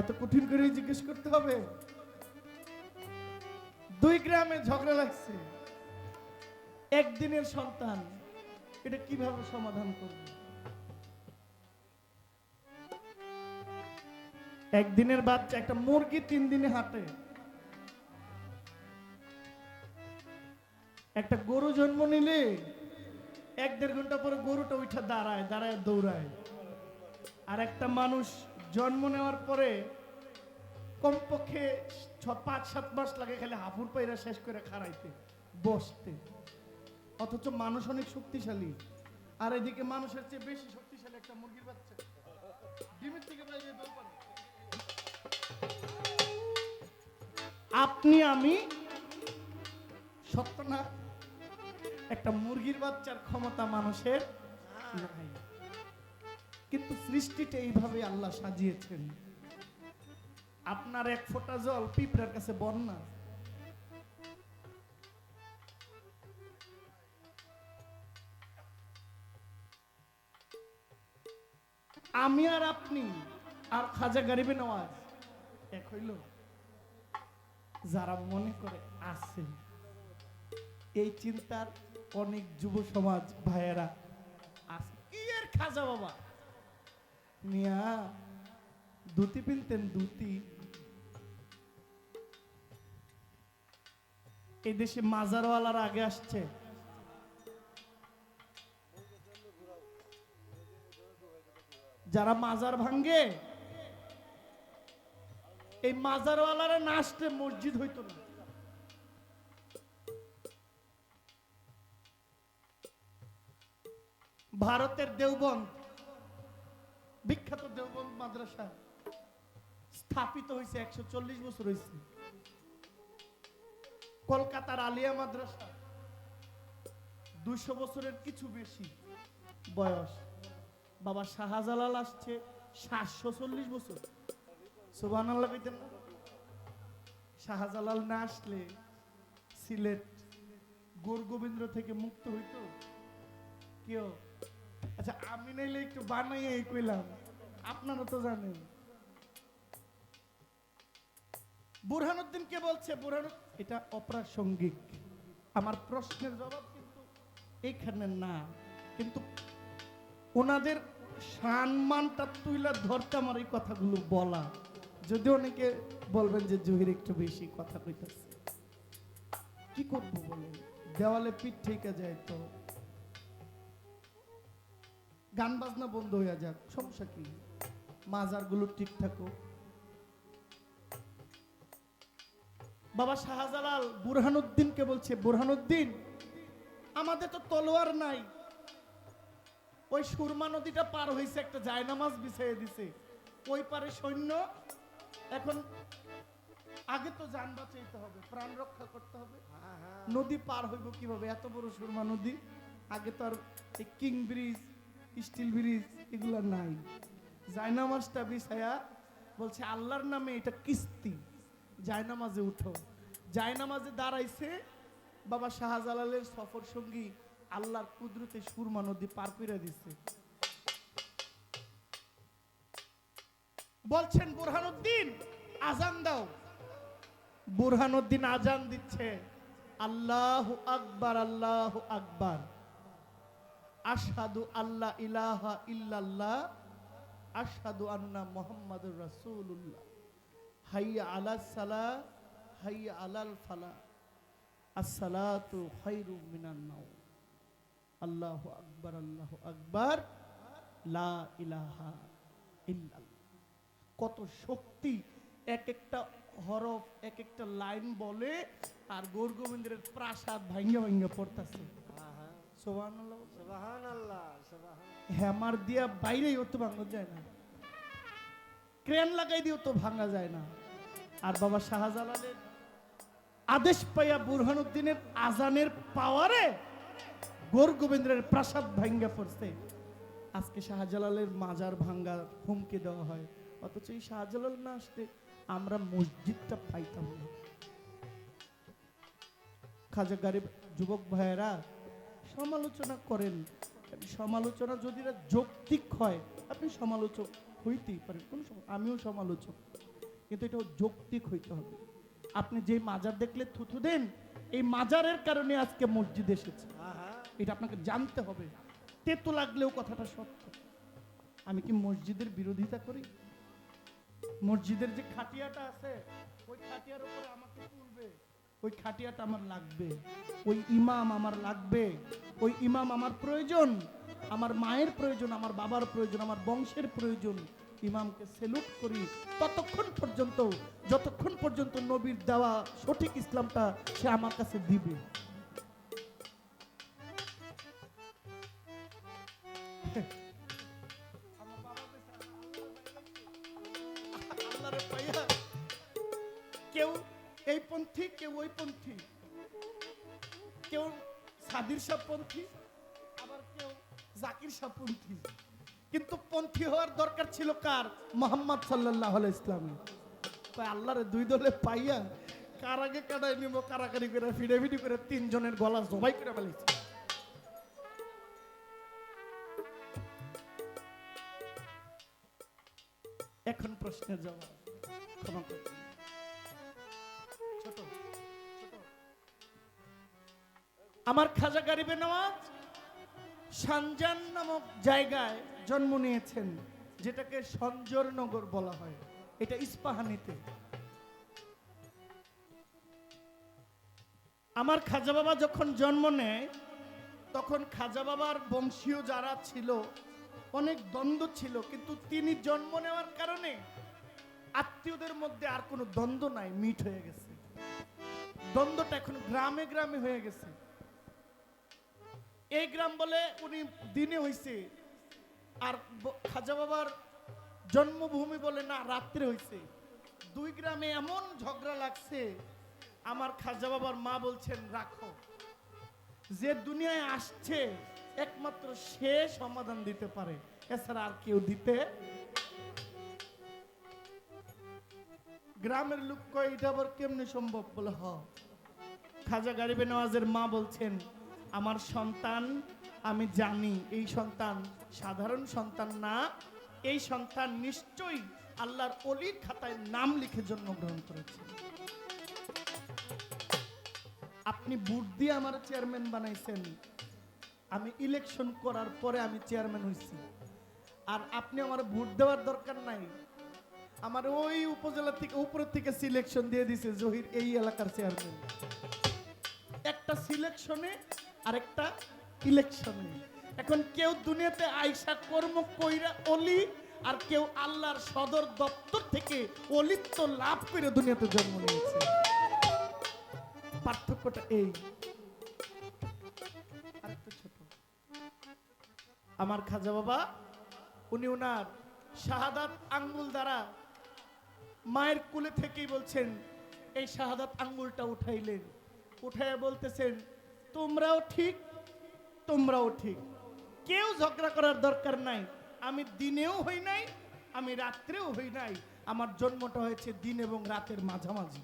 এত কঠিন করে জিজ্ঞেস করতে হবে। দুই গ্রামে ঝগড়া লাগছে। একদিনের সন্তান, এটা কীভাবে সমাধান করবে? একদিনের বাচ্চা একটা মুরগি তিন দিনে হাঁটে। একটা গরু জন্ম নিলে এক দেড় ঘণ্টা পরে গরুটা উঠে দাঁড়ায় দাঁড়ায় দৌড়ায়। আর একটা মানুষ জন্ম নেওয়ার পরে কমপক্ষে ছ, পাঁচ, সাত মাস লাগে খালি হাফুর পাইরা শেষ করে খাড়াইতে, বসতে। অথচ মানুষ অনেক শক্তিশালী। আর এদিকে মানুষের চেয়ে বেশি শক্তিশালী একটা মুরগির বাচ্চা। ডিমের থেকে আপনি, আমি সত্য না? একটা মুরগির বাচ্চার ক্ষমতা মানুষের নাই। কিন্তু সৃষ্টিটা এইভাবে আল্লাহ সাজিয়েছেন। আপনার এক ফোঁটা জল পিঁপড়ার কাছে বন্যা। আমি আর আপনি আর খাজা গরিবে নওয়াজ এক হইল, যারা মনে করে আছে। এই চিন্তার অনেক যুব সমাজ ভাইয়েরা আছে। কি এর খাজা বাবা। মিয়া ধুতি পিনতেন ধুতি এই দেশে মাজারওয়ালার আগে আসছে। যারা মাজার ভাঙ্গে এই মাজারওয়ালারা না আসতে মসজিদ হইতো না। ভারতের দেওবন্দ বিখ্যাত দেওবন্দ মাদ্রাসা স্থাপিত হয়েছে একশো চল্লিশ বছর হয়েছে। কলকাতার আলিয়া মাদ্রাসা দুইশো বছরের কিছু বেশি বয়স। বাবা শাহজালাল আসছে সাতশো চল্লিশ বছর। সুবান? শাহজালাল না আসলে সিলেট গোর গোবিন্দ থেকে মুক্ত হইতো? কেউ? আচ্ছা আমি নাইলে একটু বানাইয়ে কইলাম। আপনারা তো জানেন। বুরহানুদ্দিন কে বলছে? বুরহানু এটা অপ্রাসঙ্গিক। আমার প্রশ্নের জবাব কিন্তু এইখানে না। কিন্তু ওনাদের সম্মানটা তুইলা ধরতে আমার এই কথাগুলো বলা। যদি অনেকে বলবেন যে জহির একটু বেশি কথা কইতেছে। কি করব বলেন? দেওয়ালে পিঠ ঠেকে যায় তো। গান বাজনা বন্ধ হয়ে যাক, সমস্যা কি? মাজারগুলো ঠিক থাকুক বাবা শাহজালাল বুরহানুদ্দিনকে বলছে, বুরহানুদ্দিন, আমাদের তো তলোয়ার নাই। ওই সুরমা নদীটা পার হয়েছে একটা জায়নামাজ বিছাইয়ে দিছে। ওই পারে সৈন্য, এখন আগে তো যান বাঁচাইতে হবে, প্রাণ রক্ষা করতে হবে। নদী পার হইব কীভাবে? এত বড় সুরমা নদী, আগে তো আর কিং ব্রিজ, স্টিল ব্রিজ, এগুলো নাই। জায়নামাজটা বিছায়া বলছে, আল্লাহর নামে এটা কিস্তি। জায়নামাজে উঠো। জায়নামাজে দাঁড়াইছে বাবা শাহজালালের সফর সঙ্গী আল্লাহর কুদরতে সুরমা নদী পার করে বলছেন, বুরহানুদ্দিন, আজান দাও। বুরহানুদ্দিন আজান দিচ্ছে, আল্লাহ আকবার আল্লাহ আকবার। আশহাদু আল্লাহ ইলাহা ইল্লাল্লাহ আশহাদু আন্না মুহাম্মাদুর রাসূলুল্লাহ। হাইয়া আলা সালা হাইয়া আলাল ফালা। আসসালাতু খায়রু মিনান নাও আল্লাহু আকবার আল্লাহু আকবার। লা ইলাহা ইল্লাল্লাহ। কত শক্তি এক একটা হরফ এক একটা লাইন বলে আর গৌর গোবিন্দের প্রাসাদ ভাঙ্গা ভাঙ্গা পড়তেছে। সুবহানাল্লাহ সুবাহান আল্লাহ সুবাহান হ্যামার দিয়া বাইরেই তো ভাঙা যায় না। ক্রেন লাগাই দিয়েও তো ভাঙা যায় না। আর বাবা শাহজালালের আদেশ পাইয়া বুরহানুদ্দিনের আজানের পাওয়ারে গোর গোবিন্দের প্রাসাদ ভাঙ্গা পড়ছে। আজকে শাহজালালের মাজার ভাঙ্গার হুমকি দেওয়া হয়। অথচ এই শাহজালাল না আসতে আমরা মসজিদটা পাইতাম না। খাজা গারিব যুবক ভাইয়েরা, সমালোচনা করেন। সমালোচনা, যদি এরা যৌক্তিক হয়, আপনি সমালোচক হইতেই পারেন, কোনো আমিও সমালোচক। কিন্তু এটা যৌক্তিক হইতে হবে। আপনি যে মাজার দেখলে থুথু দেন, এই মাজারের কারণে আজকে মসজিদ এসেছে। এটা আপনাকে জানতে হবে। তেতো লাগলেও কথাটা সত্য। আমি কি মসজিদের বিরোধিতা করি? মসজিদের যে খাটিয়াটা আছে, ওই খাটিয়ার উপরে আমাকে তুলবে। ওই খাটিয়াটা আমার লাগবে, ওই ইমাম আমার লাগবে, ওই ইমাম আমার প্রয়োজন, আমার মায়ের প্রয়োজন, আমার বাবার প্রয়োজন, আমার বংশের প্রয়োজন। ইমামকে সেলুট করি। ততক্ষণ পর্যন্ত, যতক্ষণ পর্যন্ত নবীর দেওয়া সঠিক ইসলামটা সে আমার কাছে দিবে। আবার কেউ জাকির কিন্তু পন্থী হওয়ার দরকার ছিল কার? মোহাম্মদ সাল্লাহ ইসলামে তাই আল্লাহরে দুই দলে পাইয়া কার আগে নিব কারাকারি করে ফিডি করে তিনজনের গলা জবাই করে ফেলেছে। এখন প্রশ্নের জবাব ক্ষমা। আমার খাজা গারিবে নওয়াজ সানজান নামক জায়গায় জন্ম নিয়েছেন, যেটাকে সঞ্জরনগর বলা হয়। এটা ইস্পাহানিতে। আমার খাজা বাবা যখন জন্ম নেয়, তখন খাজা বাবার বংশীয় যারা ছিল, অনেক দ্বন্দ্ব ছিল, কিন্তু তিনি জন্ম নেওয়ার কারণে আত্মীয়দের মধ্যে আর কোনো দ্বন্দ্ব নাই, মিট হয়ে গেছে। দ্বন্দ্বটা এখন গ্রামে গ্রামে হয়ে গেছে। এই গ্রাম বলে উনি দিনে হইছে। আর খাজা বাবার জন্মভূমি বলে না, রাত্রে হইছে। দুই গ্রামে এমন ঝগড়া লাগছে, আমার খাজা বাবার মা বলছেন, রাখো। যে দুনিয়ায় আসছে, একমাত্র সে সমাধান দিতে পারে। এছাড়া আর কেউ দিতে গ্রামের লোক কয়, এটা আবার কেমনে সম্ভব? বলে, হ। খাজা গারিবে নওয়াজের মা বলছেন আমার সন্তান আমি জানি, এই সন্তান সাধারণ সন্তান না, এই সন্তান নিশ্চয়ই আল্লাহর অলির খাতায় নাম লিখে জন্মগ্রহণ করেছে। আপনি বুট দিয়ে আমার চেয়ারম্যান বানাইছেন, আমি ইলেকশন করার পরে আমি চেয়ারম্যান হয়েছি আর আপনি আমার ভোট দেওয়ার দরকার নাই। আমার ওই উপজেলা থেকে উপরের থেকে সিলেকশন দিয়ে দিছে জহির এই এলাকার চেয়ারম্যান। একটা সিলেকশনে আরেকটা ইলেকশনে এখন কেউ দুনিয়াতে আইসা কর্ম কইরা অলি আর কেউ আল্লাহর সদর দপ্তর থেকে অলিত্ব লাভ করে দুনিয়াতে জন্ম নিয়েছে। পার্থক্যটা এই। আমার খাজা বাবা, উনি ওনার শাহাদাত আঙ্গুল দ্বারা মায়ের কুলে থেকেই বলছেন, এই শাহাদাত আঙ্গুলটা উঠাইলেন। উঠাইয়া বলতেছেন তোমরাও ঠিক তোমরাও ঠিক। কেউ ঝগড়া করার দরকার নাই। আমি দিনেও হই নাই আমি রাত্রেও হই নাই। আমার জন্মটা হয়েছে দিন এবং রাতের মাঝামাঝি।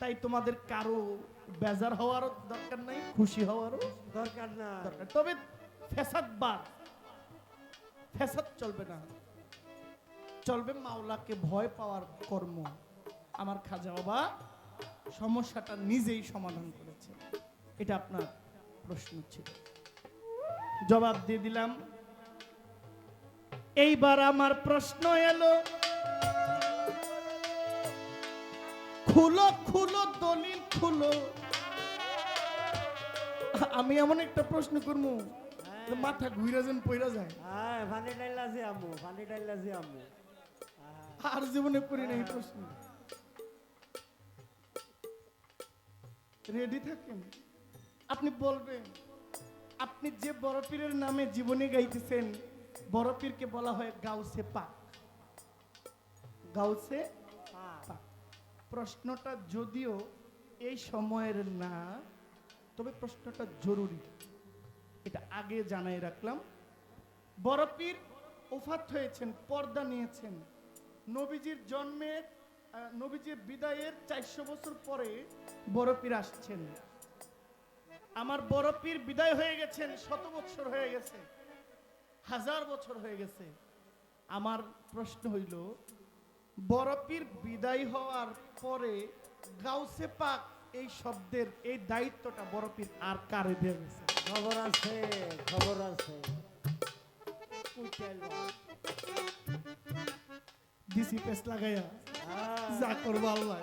তাই তোমাদের কারও বেজার হওয়ারও দরকার নাই খুশি হওয়ারও দরকার না। তবে ফেসাদ বাদ। ফেসাদ চলবে না। চলবে মাওলাকে ভয় পাওয়ার কর্ম। আমার খাজা বাবা সমস্যাটা নিজেই সমাধান করেছে। এটা আপনার প্রশ্ন ছিল। জবাব দিয়ে দিলাম। এইবার আমার প্রশ্ন এলো খুলো খুলো দলিল খুলো। আমি এমন একটা প্রশ্ন করব মাথা ঘুরে যেন পইরা যায়। হ্যাঁ ফানি ডাইলা যে আমু ফানি ডাইলা যে আমু। আর জীবনে করি না এই প্রশ্ন। রেডি থাকেন? আপনি বলবেন আপনি যে বড় পীরের নামে জীবনে গাইতেছেন বড় পীরকে বলা হয় গাউসে পাক। গাউসে পাক। প্রশ্নটা যদিও এই সময়ের না তবে প্রশ্নটা জরুরি। এটা আগে জানাই রাখলাম। বড় পীর ওফাত হয়েছেন পর্দা নিয়েছেন। নবীজির জন্মের নবীজির বিদায়ের চারশো বছর পরে বড় পীর আসছেন। আমার বড় পীর বিদায় হয়ে গেছেন শত বছর হয়ে গেছে হাজার বছর হয়ে গেছে। আমার প্রশ্ন হইল বরফির বিদায় হওয়ার পরে গাউসে পাক এই শব্দের এই দায়িত্বটা বরফির আর কারে দিয়ে গেছে? খবর আছে খবর আছে। বাপ। পেস লাগাইয়া। যা করব আল্লাহ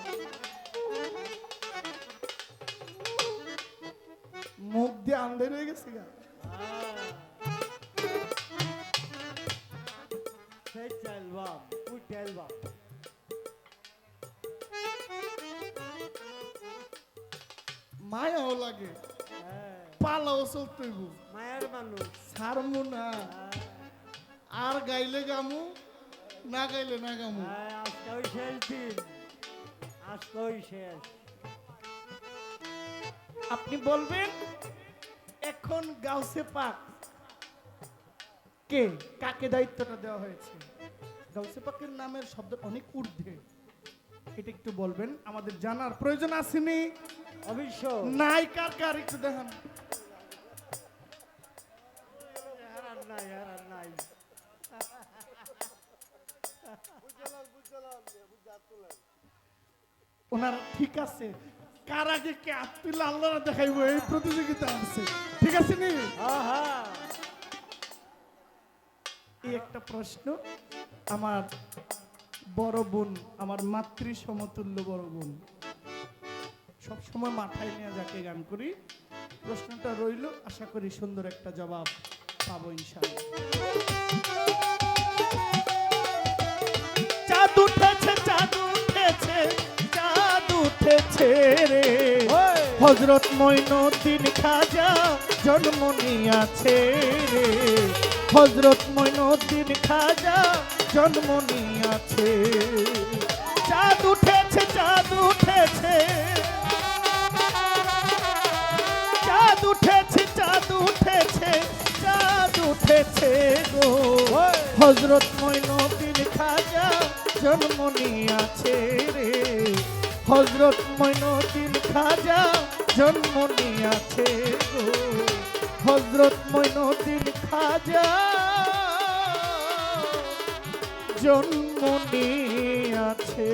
মুখ দিয়ে আন্ধের হয়ে গেছে গা। মায়াও লাগে। হ্যাঁ, পালাও চলতেইব মায়ের মানুষ। ছাড়মু না হ্যাঁ, আর গাইলে গামু না গাইলে না গামু। হ্যাঁ, ওই শেষ দিন। আজকে ওই শেষ। আপনি বলবেন এখন গাউসে পাক। কে? কাকে দায়িত্বটা দেওয়া হয়েছে? গাউসে পাকের নামের শব্দ অনেক ঊর্ধ্বে। এটা একটু বলবেন আমাদের জানার প্রয়োজন আসেনি অবশ্য নাই কার কার একটু দেখান। নাই আর নাই। ওনারা ঠিক আছে। কার আগে কে আত্মিল আল্লাহ দেখাইবো? এই প্রতিযোগিতা আছে। ঠিক আছে নি? এই একটা প্রশ্ন। আমার বড় বোন আমার মাতৃ সমতুল্য বড় বোন। সবসময় মাথায় নিয়ে যাকে গান করি প্রশ্নটা রইল আশা করি সুন্দর একটা জবাব পাবো ইনশাআল্লাহ। উঠেছে রে! হজরত মইনুদ্দিন খাজা জন্ম নিয়াছে রে হজরত মইনুদ্দিন খাজা জন্ম নিয়াছে চাঁদ উঠেছে চাঁদ উঠেছে চাঁদ উঠেছে চাঁদ উঠেছে চাঁদ উঠেছে গো! হজরত মইনুদ্দিন খাজা জন্ম নিয়াছে রে হজরত মৈনদিন খাজা জন্ম নিয়াছে গো। হজরত মৈনদিন খাজা জন্ম নিয়াছে।